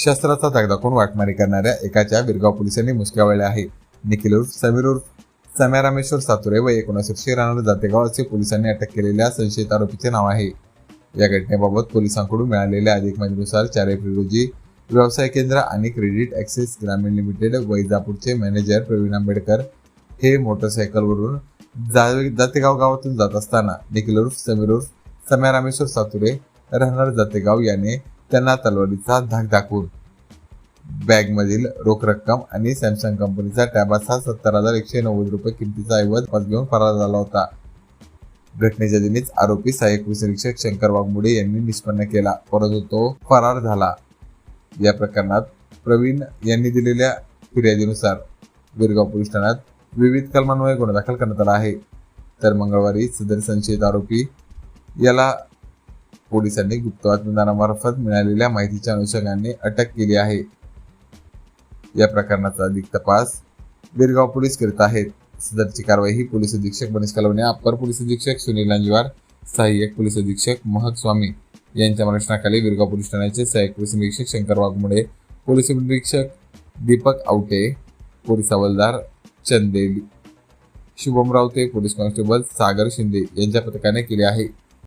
शस्त्राचा धाक दाखवून वाटमारी करणाऱ्या एकाच्या बिरगाव पोलिसांनी मुसक्यावळले आहे. निखिल उर्फ समीर उर्फ सम्या रामेश्वर सातुरे व एकोणीस वर्षीय राहणार जातेगाव असे पोलिसांनी अटक केलेल्या संशयित आरोपीचे नाव आहे. या घटनेबाबत पोलिसांकडून मिळालेल्या अधिक माहितीनुसार चार एप्रिल रोजी व्यवसाय केंद्र आणि क्रेडिट ॲक्सेस ग्रामीण लिमिटेड वैजापूरचे मॅनेजर प्रवीण आंबेडकर हे मोटरसायकलवरून जातेगाव गावातून जात असताना निखिल उर्फ समीर उर्फ सम्या रामेश्वर सातुरे राहणार जातेगाव याने त्यांना तलवारीचा धाक दाखवून बॅगमधील रोख रक्कम आणि सॅमसंग कंपनीचा टॅबाचा सत्तर हजार एकशे नव्वद रुपये किमतीचा ऐवज पास घेऊन फरार झाला होता. घटनेच्या दिनीच आरोपी सहाय्यक पोलीस निरीक्षक शंकर वाघमोडे यांनी निष्पन्न केला. परंतु तो फरार झाला. या प्रकरणात प्रवीण यांनी दिलेल्या फिर्यादीनुसार बिरगाव पोलीस ठाण्यात विविध कलमांमुळे गुन्हा दाखल करण्यात आला आहे. तर मंगळवारी सदर संशयित आरोपी याला पोलिसांनी गुप्त बातमीदारामार्फत मिळालेल्या माहितीच्या अनुषंगाने अटक केली आहे. या प्रकरणाचा अधिक तपास बिरगाव पोलीस करीत आहेत. सदरची कारवाई ही पोलीस अधीक्षक मनीष कलवणे अप्पर पोलीस अधीक्षक सुनील अंजवार सहाय्यक पोलीस अधीक्षक महक स्वामी यांच्या मार्गदर्शनाखाली बिरगाव पोलीस ठाण्याचे सहाय्यक पोलीस निरीक्षक शंकर वाघमुळे पोलीस निरीक्षक दीपक आवटे पोलीस हवालदार चंदेली शुभम रावते पोलीस कॉन्स्टेबल सागर शिंदे यांच्या पथकाने केले आहे.